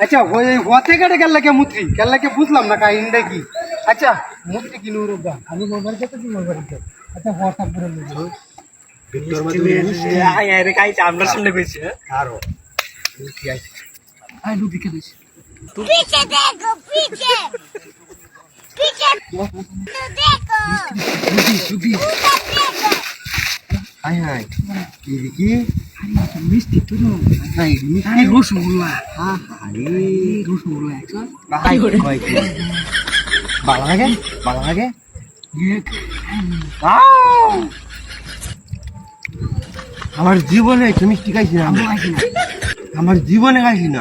আচ্ছা ওই হতে গেলে গেল্লাকে মুত্রি? গেল্লাকে বুঝলাম না কাহিনীটা কি? আচ্ছা মুত্রি কি নুরুবা আমি মোবাইল যেতে কি মোবাইল আচ্ছা হোয়াটসঅ্যাপ করে নেব ভিতর মধ্যে হ্যাঁ রে কাইছে আমরা শুনলে কইছি আরও কি আছে। আই লু দিকে দিছি পিছে দেখো পিছে। পিছে তো দেখো। সুবি সুবি হাই কি কি? মিষ্টি তো রসগোল্লা রসগোল্লা একশো। ভাই কই কি? ভালো লাগে? ভালো লাগে? আমার জীবনে একটু মিষ্টি খাইছি না আমার জীবনে খাইছি না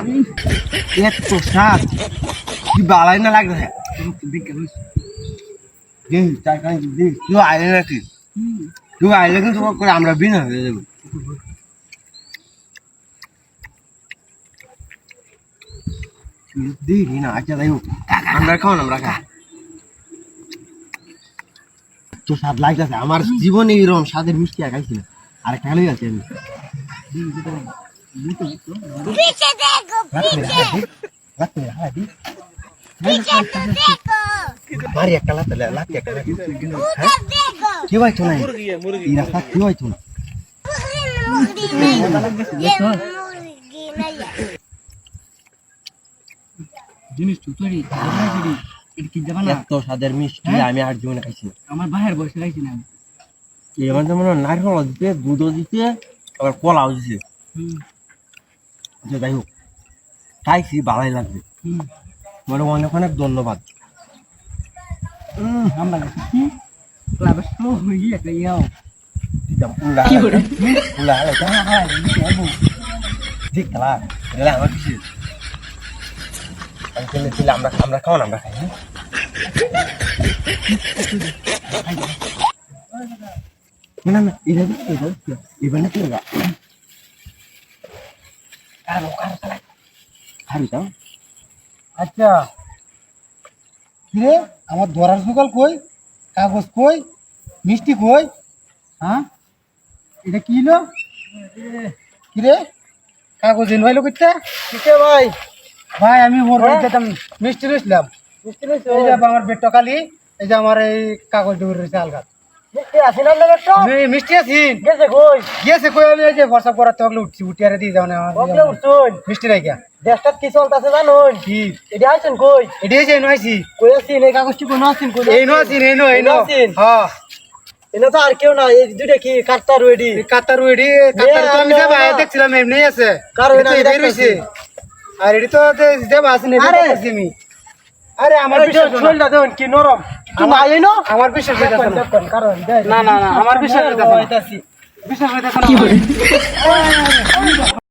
এত স্বাদ। কি বালাই না লাগবে দেখ আইলে নাকি? তুই আইলে কিন্তু করে আমরা বিনা হয়ে যাব। আমরা খাও আমরা খা তো স্বাদ লাগতেছে আমার জীবনে এরকম স্বাদের মিষ্টি আঁকাইছি না আর একটা হলেই আছে আমি ভারী একটা লাতে লাতে কি না জিনিস তো তৈরি এটা কি যাবা না? এত স্বাদের মিষ্টি হ্যাঁ? আমি আর জীবনে খাইছি আমার ভাইয়ের বয়সে খাইছি না আমি। এবার তো নারকেল দিতে দুধও দিতে আবার কলাও দিতে। যাই হোক খাইছি ভালোই লাগবে মানে অনেক অনেক ধন্যবাদ। আমরা গেছি কি ক্লাবে তো হই একটা ইয়াও। দিতাম উল্লা উল্লা হালাই তা হালাই ঠিক খেলা আমার কিছু আমি দিলে আমরা আমরা খাওয়া আমরা খাই হ্যাঁ না না দিচ্ছে এটা দিচ্ছে এবার না কি যাও আচ্ছা কিরে আমার ধরার সকাল কই কাগজ কই মিষ্টি কই হ্যাঁ এটা কি হলো কিরে কাগজ এনভাইলো করতে কিসে ভাই ভাই আমি মোর বাড়িতে একটা মিষ্টি মিষ্টি রইছে এই যে আমার বেড টকালি এই যে আমার এই কাগজ ডুবে রয়েছে আলগা মিষ্টি আছে না মিষ্টি আছে। গেছে কই? গেছে কই? আমি এই যে হলে উঠছি উঠি আরে দিয়ে যাও না। ওকে উঠছুন? মিষ্টি দেশটা কি চলতেছে কি? এটা আছেন কই? এটা নইছি কই আছেন? এই কাগজটি কোন আছেন কই? এই নো আছেন এই নো এই নো হ্যাঁ। এনে তো আর কেউ না এই দুইটা কি কাটতা রয়েডি কাতার কাতার তো আমি দেখছিলাম এমনি আছে। কারও এটা এটা এটাই রইছে আর এটি তো দেব আসেনি আরে। করছি আরে আমার বিশ্বাস না। শরীরটা দেখুন কি নরম। না আমার বিশ্বাস না। কারণ না না না আমার বিশ্বাস না। বিশ্বাস হইতাছে না।